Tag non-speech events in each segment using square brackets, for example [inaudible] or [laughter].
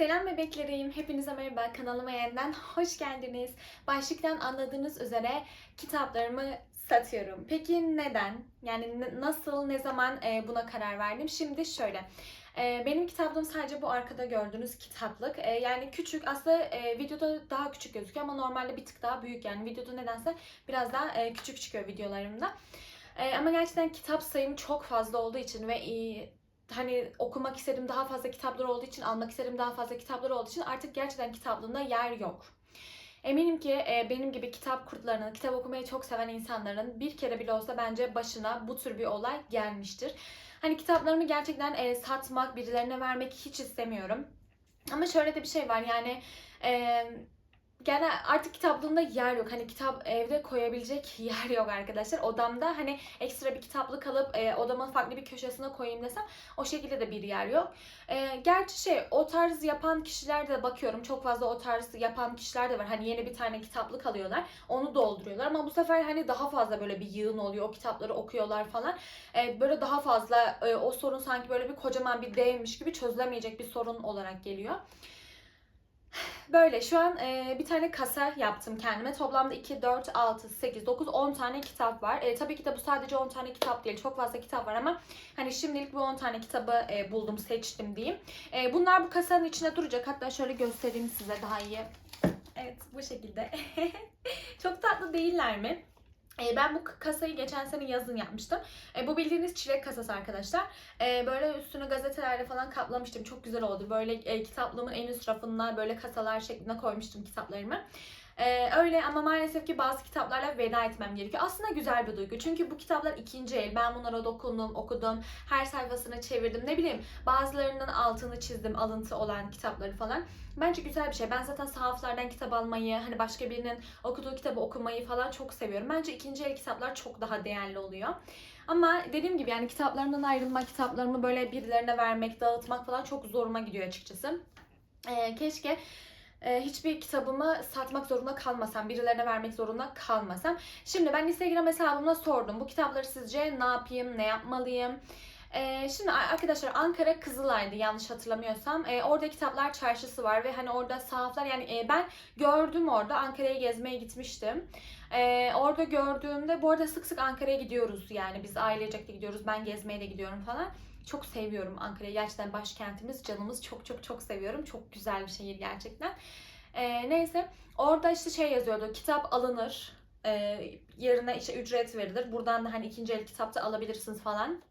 Selam bebeklerim. Hepinize merhaba. Kanalıma yeniden hoş geldiniz. Başlıktan anladığınız üzere kitaplarımı satıyorum. Peki neden? Yani nasıl, ne zaman e, buna karar verdim? Şimdi şöyle. E, benim kitaplığım sadece bu arkada gördüğünüz kitaplık. E, yani küçük. Aslında videoda daha küçük gözüküyor ama normalde bir tık daha büyük. Yani videoda nedense biraz daha küçük çıkıyor videolarımda. Ama gerçekten kitap sayım çok fazla olduğu için ve hani okumak istedim daha fazla kitaplar olduğu için, almak istedim daha fazla kitaplar olduğu için artık gerçekten kitaplığında yer yok. Eminim ki e, benim gibi kitap kurtlarının, kitap okumayı çok seven insanların bir kere bile olsa bence başına bu tür bir olay gelmiştir. Hani kitaplarımı gerçekten e, satmak, birilerine vermek hiç istemiyorum. Ama şöyle de bir şey var yani e, yani artık kitaplığımda yer yok. Hani kitap evde koyabilecek [laughs] yer yok arkadaşlar. Odamda hani ekstra bir kitaplık alıp e, odamın farklı bir köşesine koyayım desem o şekilde de bir yer yok. E, gerçi şey o tarz yapan kişiler de bakıyorum. Çok fazla o tarz yapan kişiler de var. Hani yeni bir tane kitaplık alıyorlar. Onu dolduruyorlar ama bu sefer hani daha fazla böyle bir yığın oluyor. O kitapları okuyorlar falan. E, böyle daha fazla e, o sorun sanki böyle bir kocaman bir devmiş gibi çözülemeyecek bir sorun olarak geliyor. Böyle şu an e, bir tane kasa yaptım kendime. Toplamda 2, 4, 6, 8, 9, 10 tane kitap var. E, tabii ki de bu sadece 10 tane kitap değil. Çok fazla kitap var ama hani şimdilik bu 10 tane kitabı e, buldum, seçtim diyeyim. E, bunlar bu kasanın içinde duracak. Hatta şöyle göstereyim size daha iyi. Evet bu şekilde. [laughs] Çok tatlı değiller mi? E, Ben bu kasayı geçen sene yazın yapmıştım. E, Bu bildiğiniz çilek kasası arkadaşlar. E, Böyle üstünü gazetelerle falan kaplamıştım. Çok güzel oldu. Böyle e, kitaplığımın en üst rafına böyle kasalar şeklinde koymuştum kitaplarımı. Ee, öyle ama maalesef ki bazı kitaplarla veda etmem gerekiyor. Aslında güzel bir duygu. Çünkü bu kitaplar ikinci el. Ben bunlara dokundum, okudum. Her sayfasını çevirdim. Ne bileyim bazılarının altını çizdim. Alıntı olan kitapları falan. Bence güzel bir şey. Ben zaten sahaflardan kitap almayı, hani başka birinin okuduğu kitabı okumayı falan çok seviyorum. Bence ikinci el kitaplar çok daha değerli oluyor. Ama dediğim gibi yani kitaplarımdan ayrılmak, kitaplarımı böyle birilerine vermek, dağıtmak falan çok zoruma gidiyor açıkçası. Ee, keşke e, hiçbir kitabımı satmak zorunda kalmasam, birilerine vermek zorunda kalmasam. Şimdi ben Instagram hesabımda sordum. Bu kitapları sizce ne yapayım, ne yapmalıyım? Ee, şimdi arkadaşlar Ankara Kızılay'dı yanlış hatırlamıyorsam. Ee, orada kitaplar çarşısı var ve hani orada sahaflar yani e, ben gördüm orada Ankara'ya gezmeye gitmiştim. Ee, orada gördüğümde bu arada sık sık Ankara'ya gidiyoruz yani biz ailecek de gidiyoruz ben gezmeye de gidiyorum falan. Çok seviyorum Ankara'yı gerçekten başkentimiz canımız çok çok çok seviyorum. Çok güzel bir şehir gerçekten. Ee, neyse orada işte şey yazıyordu kitap alınır e, yerine işte ücret verilir. Buradan da hani ikinci el kitapta alabilirsiniz falan.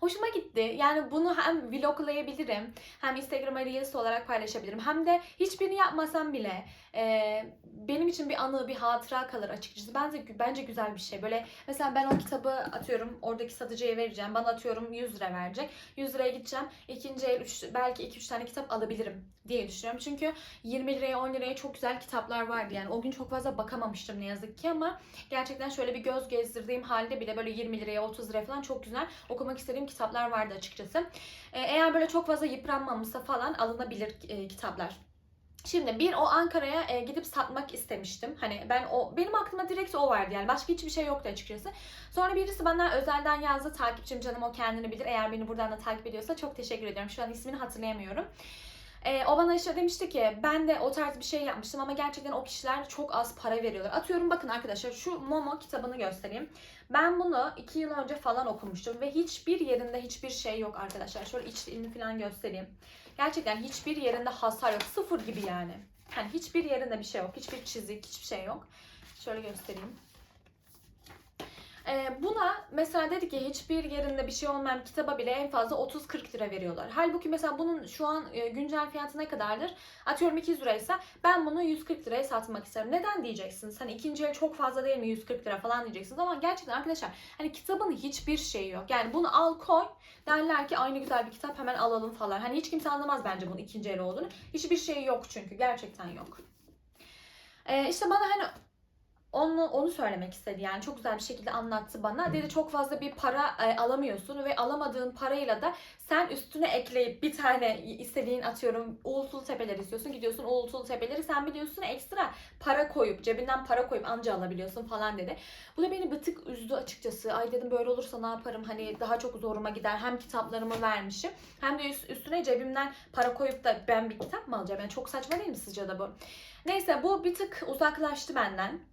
Hoşuma gitti. Yani bunu hem vloglayabilirim, hem Instagram'a Reels olarak paylaşabilirim. Hem de hiçbirini yapmasam bile e, benim için bir anı, bir hatıra kalır açıkçası. Bence bence güzel bir şey. Böyle mesela ben o kitabı atıyorum oradaki satıcıya vereceğim. Bana atıyorum 100 lira verecek. 100 liraya gideceğim. İkinci el üç, belki 2-3 tane kitap alabilirim diye düşünüyorum. Çünkü 20 liraya 10 liraya çok güzel kitaplar vardı. Yani o gün çok fazla bakamamıştım ne yazık ki ama gerçekten şöyle bir göz gezdirdiğim halde bile böyle 20 liraya 30 liraya falan çok güzel okumak istediğim kitaplar vardı açıkçası. Ee, eğer böyle çok fazla yıpranmamışsa falan alınabilir e, kitaplar. Şimdi bir o Ankara'ya e, gidip satmak istemiştim. Hani ben o benim aklıma direkt o vardı yani başka hiçbir şey yoktu açıkçası. Sonra birisi bana özelden yazdı takipçim canım o kendini bilir. Eğer beni buradan da takip ediyorsa çok teşekkür ediyorum. Şu an ismini hatırlayamıyorum. E, o bana işte demişti ki ben de o tarz bir şey yapmıştım ama gerçekten o kişiler çok az para veriyorlar. Atıyorum bakın arkadaşlar şu Momo kitabını göstereyim. Ben bunu 2 yıl önce falan okumuştum ve hiçbir yerinde hiçbir şey yok arkadaşlar. Şöyle içliğini falan göstereyim. Gerçekten hiçbir yerinde hasar yok. Sıfır gibi yani. Hani hiçbir yerinde bir şey yok. Hiçbir çizik, hiçbir şey yok. Şöyle göstereyim. Ee, buna mesela dedi ki hiçbir yerinde bir şey olmayan kitaba bile en fazla 30-40 lira veriyorlar. Halbuki mesela bunun şu an e, güncel fiyatı ne kadardır? Atıyorum 200 liraysa ben bunu 140 liraya satmak isterim. Neden diyeceksiniz? Hani ikinci el çok fazla değil mi 140 lira falan diyeceksiniz ama gerçekten arkadaşlar hani kitabın hiçbir şeyi yok. Yani bunu al koy derler ki aynı güzel bir kitap hemen alalım falan. Hani hiç kimse anlamaz bence bunun ikinci el olduğunu. Hiçbir şey yok çünkü gerçekten yok. Ee, işte bana hani onu onu söylemek istedi yani çok güzel bir şekilde anlattı bana. Dedi çok fazla bir para e, alamıyorsun ve alamadığın parayla da sen üstüne ekleyip bir tane istediğin atıyorum uğultulu tepeler istiyorsun. Gidiyorsun uğultulu tepeleri sen biliyorsun ekstra para koyup cebinden para koyup anca alabiliyorsun falan dedi. Bu da beni bir tık üzdü açıkçası. Ay dedim böyle olursa ne yaparım hani daha çok zoruma gider. Hem kitaplarımı vermişim hem de üst- üstüne cebimden para koyup da ben bir kitap mı alacağım? Yani çok saçma değil mi sizce de bu? Neyse bu bir tık uzaklaştı benden.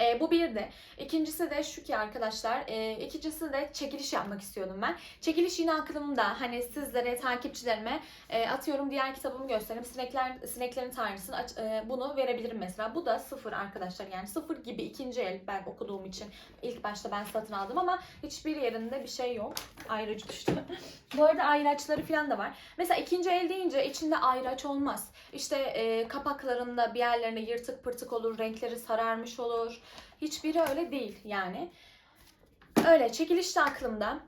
E, bu bir de. İkincisi de şu ki arkadaşlar. E, ikincisi de çekiliş yapmak istiyordum ben. Çekiliş yine aklımda. Hani sizlere, takipçilerime e, atıyorum diğer kitabımı göstereyim. Sinekler, Sineklerin Tanrısı'nı e, bunu verebilirim mesela. Bu da sıfır arkadaşlar. Yani sıfır gibi ikinci el ben okuduğum için ilk başta ben satın aldım ama hiçbir yerinde bir şey yok. Ayrıcı düştü. [laughs] Bu arada ayraçları falan da var. Mesela ikinci el deyince içinde ayraç olmaz. İşte e, kapaklarında bir yerlerine yırtık pırtık olur, renkleri sararmış olur. Hiçbiri öyle değil yani. Öyle çekiliş de aklımda.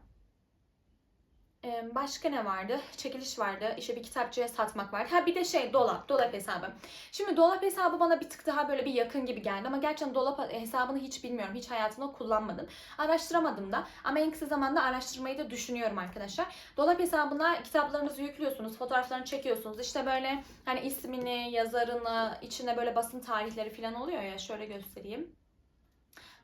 Ee, başka ne vardı? Çekiliş vardı. İşte bir kitapçıya satmak vardı. Ha bir de şey dolap, dolap hesabı. Şimdi dolap hesabı bana bir tık daha böyle bir yakın gibi geldi ama gerçekten dolap hesabını hiç bilmiyorum. Hiç hayatımda kullanmadım. Araştıramadım da ama en kısa zamanda araştırmayı da düşünüyorum arkadaşlar. Dolap hesabına kitaplarınızı yüklüyorsunuz, fotoğraflarını çekiyorsunuz. İşte böyle hani ismini, yazarını, içinde böyle basın tarihleri falan oluyor ya. Şöyle göstereyim.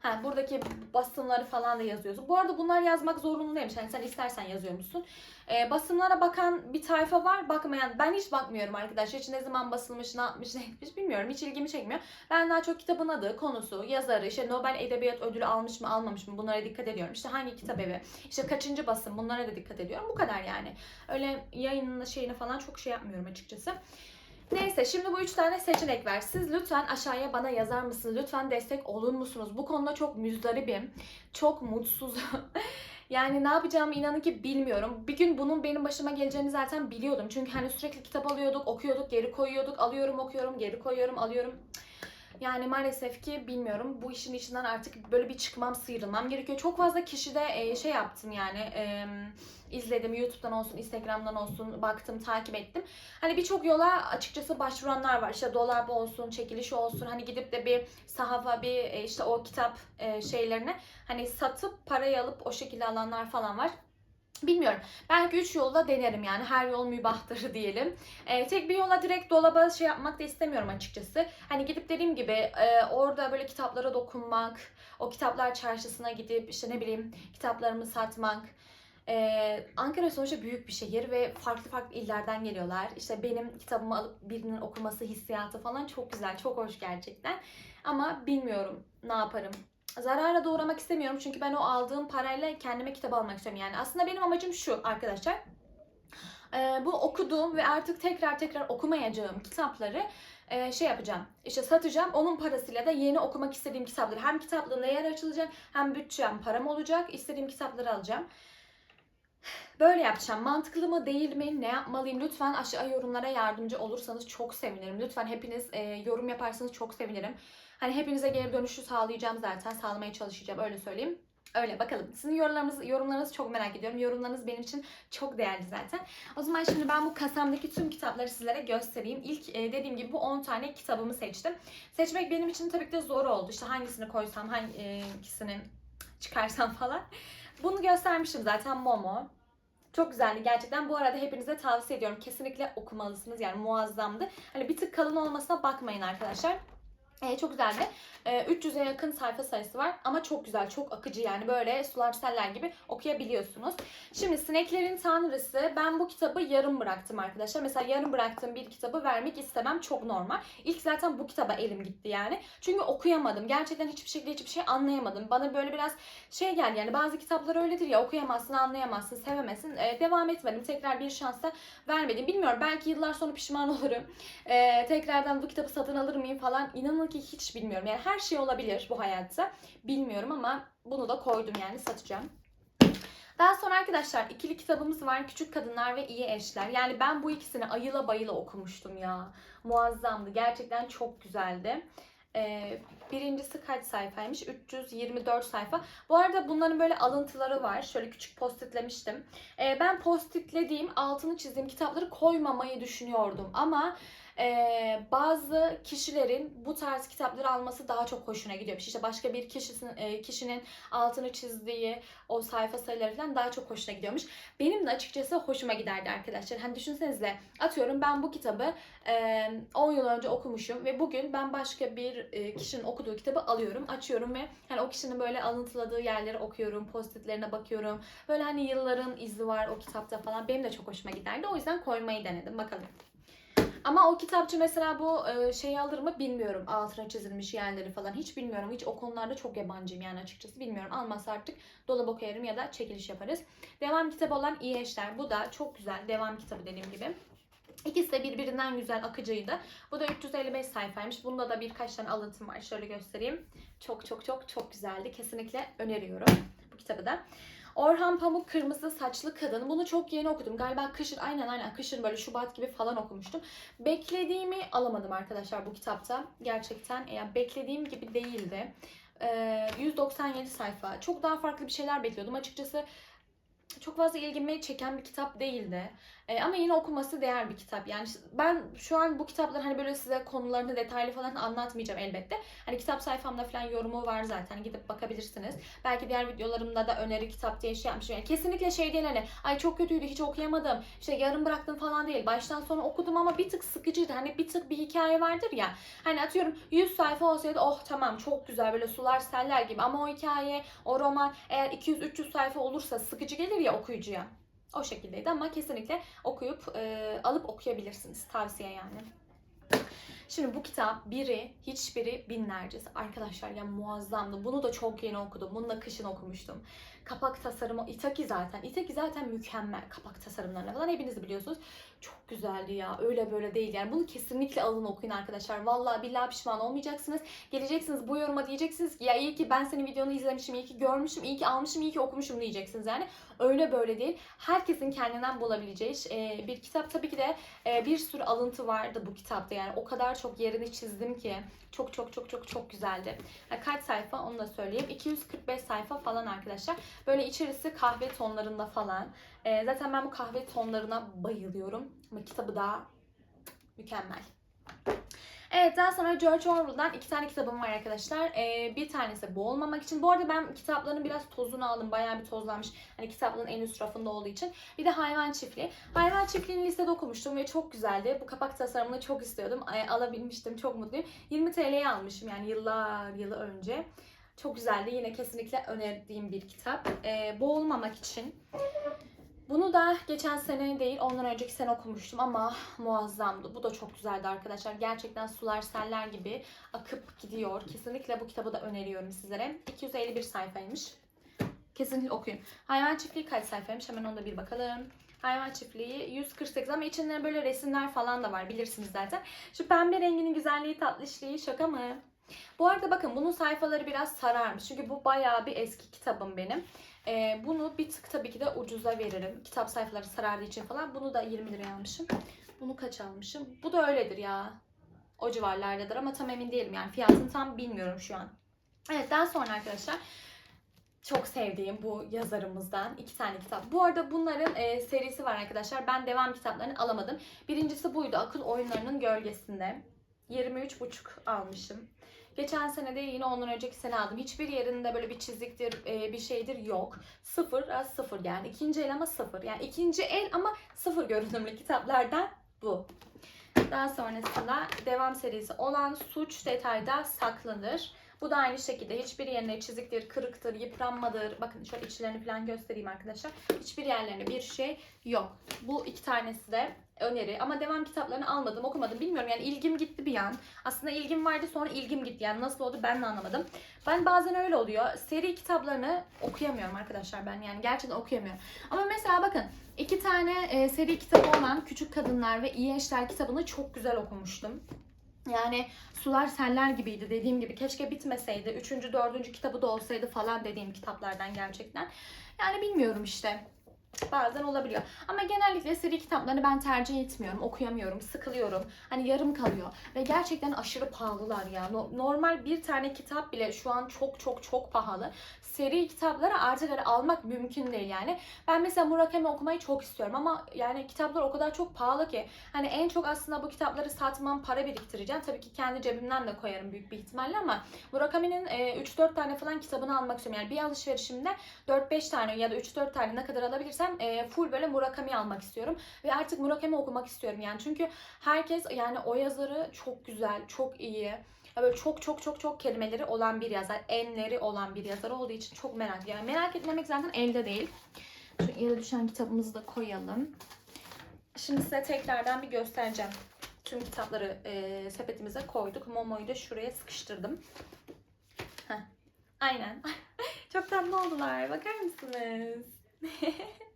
Ha, buradaki basımları falan da yazıyorsun. Bu arada bunlar yazmak zorunlu değilmiş. Hani sen istersen yazıyormuşsun. Ee, basımlara bakan bir tayfa var. Bakmayan ben hiç bakmıyorum arkadaşlar. Hiç ne zaman basılmış, ne yapmış, ne etmiş bilmiyorum. Hiç ilgimi çekmiyor. Ben daha çok kitabın adı, konusu, yazarı, işte Nobel Edebiyat Ödülü almış mı, almamış mı bunlara dikkat ediyorum. İşte hangi kitap evi, işte kaçıncı basım bunlara da dikkat ediyorum. Bu kadar yani. Öyle yayının şeyini falan çok şey yapmıyorum açıkçası. Neyse şimdi bu üç tane seçenek var. Siz lütfen aşağıya bana yazar mısınız? Lütfen destek olur musunuz? Bu konuda çok müzdaribim. Çok mutsuzum. [laughs] yani ne yapacağımı inanın ki bilmiyorum. Bir gün bunun benim başıma geleceğini zaten biliyordum. Çünkü hani sürekli kitap alıyorduk, okuyorduk, geri koyuyorduk. Alıyorum, okuyorum, geri koyuyorum, alıyorum. Yani maalesef ki bilmiyorum. Bu işin içinden artık böyle bir çıkmam, sıyrılmam gerekiyor. Çok fazla kişide e, şey yaptım yani. İzledim. YouTube'dan olsun, Instagram'dan olsun baktım, takip ettim. Hani birçok yola açıkçası başvuranlar var. İşte dolap olsun, çekiliş olsun. Hani gidip de bir sahafa, bir e, işte o kitap e, şeylerini hani satıp parayı alıp o şekilde alanlar falan var. Bilmiyorum. Belki üç yolda denerim yani. Her yol mübahtır [laughs] diyelim. Ee, tek bir yola direkt dolaba şey yapmak da istemiyorum açıkçası. Hani gidip dediğim gibi e, orada böyle kitaplara dokunmak, o kitaplar çarşısına gidip işte ne bileyim kitaplarımı satmak. Ee, Ankara sonuçta büyük bir şehir ve farklı farklı illerden geliyorlar. İşte benim kitabımı alıp birinin okuması hissiyatı falan çok güzel, çok hoş gerçekten. Ama bilmiyorum ne yaparım. Zarara da uğramak istemiyorum çünkü ben o aldığım parayla kendime kitap almak istiyorum. Yani aslında benim amacım şu arkadaşlar. Ee, bu okuduğum ve artık tekrar tekrar okumayacağım kitapları e, şey yapacağım. İşte satacağım. Onun parasıyla da yeni okumak istediğim kitapları hem kitaplığında yer açılacak hem bütçem param olacak. İstediğim kitapları alacağım. Böyle yapacağım. Mantıklı mı değil mi? Ne yapmalıyım? Lütfen aşağı yorumlara yardımcı olursanız çok sevinirim. Lütfen hepiniz e, yorum yaparsanız çok sevinirim. Hani hepinize geri dönüşü sağlayacağım zaten. Sağlamaya çalışacağım öyle söyleyeyim. Öyle bakalım. Sizin yorumlarınızı, yorumlarınızı çok merak ediyorum. Yorumlarınız benim için çok değerli zaten. O zaman şimdi ben bu kasamdaki tüm kitapları sizlere göstereyim. İlk e, dediğim gibi bu 10 tane kitabımı seçtim. Seçmek benim için tabii ki de zor oldu. İşte hangisini koysam, hangisini çıkarsam falan. Bunu göstermiştim zaten Momo. Çok güzeldi gerçekten. Bu arada hepinize tavsiye ediyorum. Kesinlikle okumalısınız. Yani muazzamdı. Hani bir tık kalın olmasına bakmayın arkadaşlar. Ee, çok güzeldi. Ee, 300'e yakın sayfa sayısı var ama çok güzel, çok akıcı yani böyle sular seller gibi okuyabiliyorsunuz. Şimdi Sineklerin Tanrısı ben bu kitabı yarım bıraktım arkadaşlar. Mesela yarım bıraktığım bir kitabı vermek istemem çok normal. İlk zaten bu kitaba elim gitti yani. Çünkü okuyamadım. Gerçekten hiçbir şekilde hiçbir şey anlayamadım. Bana böyle biraz şey geldi yani bazı kitaplar öyledir ya okuyamazsın, anlayamazsın, sevemezsin. Ee, devam etmedim. Tekrar bir şansa vermedim. Bilmiyorum belki yıllar sonra pişman [laughs] olurum. Ee, tekrardan bu kitabı satın alır mıyım falan. İnanın ki hiç bilmiyorum. Yani her şey olabilir bu hayatta. Bilmiyorum ama bunu da koydum yani satacağım. Daha sonra arkadaşlar ikili kitabımız var. Küçük Kadınlar ve İyi Eşler. Yani ben bu ikisini ayıla bayıla okumuştum ya. Muazzamdı. Gerçekten çok güzeldi. Ee, birincisi kaç sayfaymış? 324 sayfa. Bu arada bunların böyle alıntıları var. Şöyle küçük postitlemiştim. Ee, ben postitlediğim, altını çizdiğim kitapları koymamayı düşünüyordum. Ama Ee, bazı kişilerin bu tarz kitapları alması daha çok hoşuna gidiyormuş. İşte başka bir kişisin, e, kişinin altını çizdiği o sayfa sayıları falan daha çok hoşuna gidiyormuş. Benim de açıkçası hoşuma giderdi arkadaşlar. Hani düşünsenize atıyorum ben bu kitabı e, 10 yıl önce okumuşum ve bugün ben başka bir e, kişinin okuduğu kitabı alıyorum, açıyorum ve hani o kişinin böyle alıntıladığı yerleri okuyorum, postitlerine bakıyorum. Böyle hani yılların izi var o kitapta falan. Benim de çok hoşuma giderdi. O yüzden koymayı denedim. Bakalım. Ama o kitapçı mesela bu e, şeyi alır mı bilmiyorum. Altına çizilmiş yerleri falan hiç bilmiyorum. Hiç o konularda çok yabancıyım yani açıkçası bilmiyorum. Almazsa artık dolaba koyarım ya da çekiliş yaparız. Devam kitabı olan İyi Eşler. Bu da çok güzel. Devam kitabı dediğim gibi. İkisi de birbirinden güzel akıcıydı. Bu da 355 sayfaymış. Bunda da birkaç tane alıntım var. Şöyle göstereyim. Çok çok çok çok güzeldi. Kesinlikle öneriyorum bu kitabı da. Orhan Pamuk Kırmızı Saçlı Kadın. Bunu çok yeni okudum. Galiba kışın aynen aynen kışın böyle Şubat gibi falan okumuştum. Beklediğimi alamadım arkadaşlar bu kitapta. Gerçekten yani beklediğim gibi değildi. Ee, 197 sayfa. Çok daha farklı bir şeyler bekliyordum. Açıkçası çok fazla ilgimi çeken bir kitap değildi. Ee, ama yine okuması değer bir kitap. Yani ben şu an bu kitapları hani böyle size konularını detaylı falan anlatmayacağım elbette. Hani kitap sayfamda falan yorumu var zaten. Gidip bakabilirsiniz. Belki diğer videolarımda da öneri kitap diye şey yapmışım. Yani kesinlikle şey değil hani ay çok kötüydü hiç okuyamadım. İşte yarım bıraktım falan değil. Baştan sona okudum ama bir tık sıkıcıydı. Hani bir tık bir hikaye vardır ya. Hani atıyorum 100 sayfa olsaydı oh tamam çok güzel böyle sular seller gibi. Ama o hikaye, o roman eğer 200-300 sayfa olursa sıkıcı gelir ya okuyucuya. O şekildeydi ama kesinlikle okuyup e, alıp okuyabilirsiniz. Tavsiye yani. Şimdi bu kitap biri, hiçbiri binlercesi. Arkadaşlar ya muazzamdı. Bunu da çok yeni okudum. Bunu da kışın okumuştum. Kapak tasarımı Itaki zaten. Itaki zaten mükemmel kapak tasarımlarına falan hepiniz biliyorsunuz. Çok güzeldi ya. Öyle böyle değil yani. Bunu kesinlikle alın okuyun arkadaşlar. Vallahi billahi pişman olmayacaksınız. Geleceksiniz bu yoruma diyeceksiniz ki ya iyi ki ben senin videonu izlemişim, iyi ki görmüşüm, iyi ki almışım, iyi ki okumuşum diyeceksiniz yani. Öyle böyle değil. Herkesin kendinden bulabileceği bir kitap. Tabii ki de bir sürü alıntı vardı bu kitapta yani. O kadar çok yerini çizdim ki. Çok çok çok çok çok güzeldi. Kaç sayfa onu da söyleyeyim. 245 sayfa falan arkadaşlar. Böyle içerisi kahve tonlarında falan. E, zaten ben bu kahve tonlarına bayılıyorum. Ama kitabı da mükemmel. Evet daha sonra George Orwell'dan iki tane kitabım var arkadaşlar. Ee, bir tanesi boğulmamak için. Bu arada ben kitapların biraz tozunu aldım. Bayağı bir tozlanmış. Hani kitaplığın en üst rafında olduğu için. Bir de Hayvan Çiftliği. Hayvan Çiftliği'ni listede okumuştum ve çok güzeldi. Bu kapak tasarımını çok istiyordum. Ay, alabilmiştim. Çok mutluyum. 20 TL'ye almışım yani yıllar yılı önce. Çok güzeldi. Yine kesinlikle önerdiğim bir kitap. Ee, boğulmamak için. Bunu da geçen sene değil ondan önceki sene okumuştum ama muazzamdı. Bu da çok güzeldi arkadaşlar. Gerçekten sular seller gibi akıp gidiyor. Kesinlikle bu kitabı da öneriyorum sizlere. 251 sayfaymış. Kesinlikle okuyun. Hayvan Çiftliği kaç sayfaymış? Hemen ona bir bakalım. Hayvan Çiftliği 148 ama içinde böyle resimler falan da var bilirsiniz zaten. Şu pembe renginin güzelliği tatlışlığı şaka mı? Bu arada bakın bunun sayfaları biraz sararmış. Çünkü bu bayağı bir eski kitabım benim. Ee, bunu bir tık tabii ki de ucuza veririm. Kitap sayfaları sarardığı için falan. Bunu da 20 liraya almışım. Bunu kaç almışım? Bu da öyledir ya. O civarlardadır ama tam emin değilim yani. Fiyatını tam bilmiyorum şu an. Evet daha sonra arkadaşlar çok sevdiğim bu yazarımızdan iki tane kitap. Bu arada bunların e, serisi var arkadaşlar. Ben devam kitaplarını alamadım. Birincisi buydu. Akıl Oyunlarının Gölgesinde. 23,5 almışım. Geçen sene de yine ondan önceki sene aldım. Hiçbir yerinde böyle bir çiziktir, e, bir şeydir yok. Sıfır, az sıfır yani. ikinci el ama sıfır. Yani ikinci el ama sıfır görünümlü kitaplardan bu. Daha sonrasında devam serisi olan Suç Detayda Saklıdır. Bu da aynı şekilde hiçbir yerine çiziktir, kırıktır, yıpranmadır. Bakın şöyle içlerini falan göstereyim arkadaşlar. Hiçbir yerlerine bir şey yok. Bu iki tanesi de öneri ama devam kitaplarını almadım, okumadım. Bilmiyorum yani ilgim gitti bir an. Aslında ilgim vardı sonra ilgim gitti. Yani nasıl oldu ben de anlamadım. Ben bazen öyle oluyor. Seri kitaplarını okuyamıyorum arkadaşlar ben. Yani gerçekten okuyamıyorum. Ama mesela bakın iki tane e, seri kitabı olan Küçük Kadınlar ve İyi Eşler kitabını çok güzel okumuştum. Yani sular seller gibiydi dediğim gibi. Keşke bitmeseydi. Üçüncü, dördüncü kitabı da olsaydı falan dediğim kitaplardan gerçekten. Yani bilmiyorum işte. Bazen olabiliyor. Ama genellikle seri kitaplarını ben tercih etmiyorum. Okuyamıyorum, sıkılıyorum. Hani yarım kalıyor. Ve gerçekten aşırı pahalılar ya. No- Normal bir tane kitap bile şu an çok çok çok pahalı. Seri kitapları artık hani almak mümkün değil yani. Ben mesela Murakami okumayı çok istiyorum ama yani kitaplar o kadar çok pahalı ki hani en çok aslında bu kitapları satmam, para biriktireceğim. Tabii ki kendi cebimden de koyarım büyük bir ihtimalle ama Murakami'nin e, 3-4 tane falan kitabını almak istiyorum. Yani bir alışverişimde 4-5 tane ya da 3-4 tane ne kadar alabilirsem e, full böyle Murakami almak istiyorum. Ve artık Murakami okumak istiyorum yani. Çünkü herkes yani o yazarı çok güzel, çok iyi. Böyle çok çok çok çok kelimeleri olan bir yazar, enleri olan bir yazar olduğu için çok merak yani merak etmemek zaten elde değil. Şu yere düşen kitabımızı da koyalım. Şimdi size tekrardan bir göstereceğim. Tüm kitapları e, sepetimize koyduk. Momo'yu da şuraya sıkıştırdım. Heh. Aynen. [laughs] Çok tatlı oldular. Bakar mısınız? [laughs]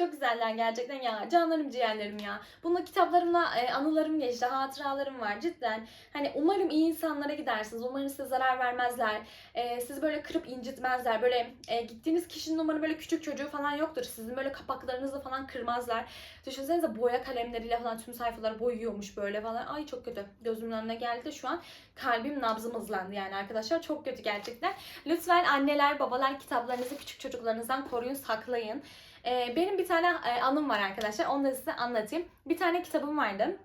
Çok güzeller gerçekten ya. Canlarım ciğerlerim ya. Bununla kitaplarımla e, anılarım geçti. Hatıralarım var cidden. Hani umarım iyi insanlara gidersiniz. Umarım size zarar vermezler. E, sizi böyle kırıp incitmezler. Böyle e, gittiğiniz kişinin umarım böyle küçük çocuğu falan yoktur. Sizin böyle kapaklarınızı falan kırmazlar. Düşünsenize boya kalemleriyle falan tüm sayfaları boyuyormuş böyle falan. Ay çok kötü. Gözümün önüne geldi de şu an kalbim nabzım hızlandı yani arkadaşlar. Çok kötü gerçekten. Lütfen anneler babalar kitaplarınızı küçük çocuklarınızdan koruyun saklayın. Ee, benim bir tane e, anım var arkadaşlar. Onu da size anlatayım. Bir tane kitabım vardı.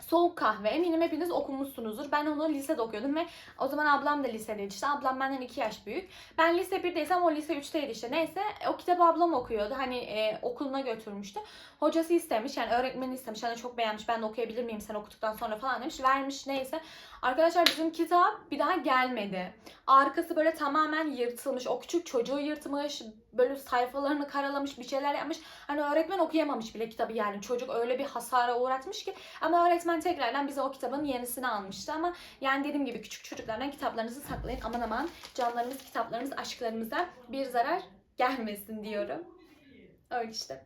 Soğuk kahve. Eminim hepiniz okumuşsunuzdur. Ben onu lisede okuyordum ve o zaman ablam da lisedeydi işte. Ablam benden 2 yaş büyük. Ben lise 1'deysem o lise 3'teydi işte. Neyse o kitabı ablam okuyordu. Hani e, okuluna götürmüştü. Hocası istemiş yani öğretmeni istemiş. Hani çok beğenmiş ben de okuyabilir miyim sen okuduktan sonra falan demiş. Vermiş neyse. Arkadaşlar bizim kitap bir daha gelmedi. Arkası böyle tamamen yırtılmış. O küçük çocuğu yırtmış. Böyle sayfalarını karalamış bir şeyler yapmış. Hani öğretmen okuyamamış bile kitabı yani. Çocuk öyle bir hasara uğratmış ki. Ama öğretmen tekrardan bize o kitabın yenisini almıştı. Ama yani dediğim gibi küçük çocuklardan kitaplarınızı saklayın. Aman aman canlarımız, kitaplarımız, aşklarımıza bir zarar gelmesin diyorum. Öyle işte.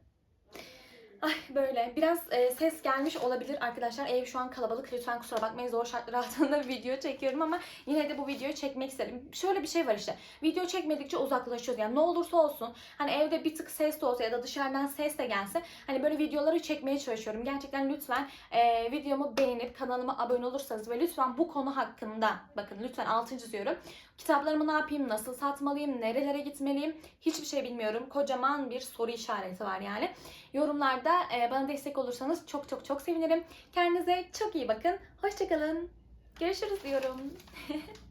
Ay böyle biraz e, ses gelmiş olabilir arkadaşlar. Ev şu an kalabalık. Lütfen kusura bakmayın. Zor şartlar [laughs] altında bir video çekiyorum ama yine de bu videoyu çekmek istedim. Şöyle bir şey var işte. Video çekmedikçe uzaklaşıyoruz. Yani ne olursa olsun hani evde bir tık ses de olsa ya da dışarıdan ses de gelse hani böyle videoları çekmeye çalışıyorum. Gerçekten lütfen e, videomu beğenip kanalıma abone olursanız ve lütfen bu konu hakkında bakın lütfen altını çiziyorum. Kitaplarımı ne yapayım, nasıl satmalıyım, nerelere gitmeliyim hiçbir şey bilmiyorum. Kocaman bir soru işareti var yani. Yorumlarda e, bana destek olursanız çok çok çok sevinirim. Kendinize çok iyi bakın. Hoşçakalın. Görüşürüz diyorum. [laughs]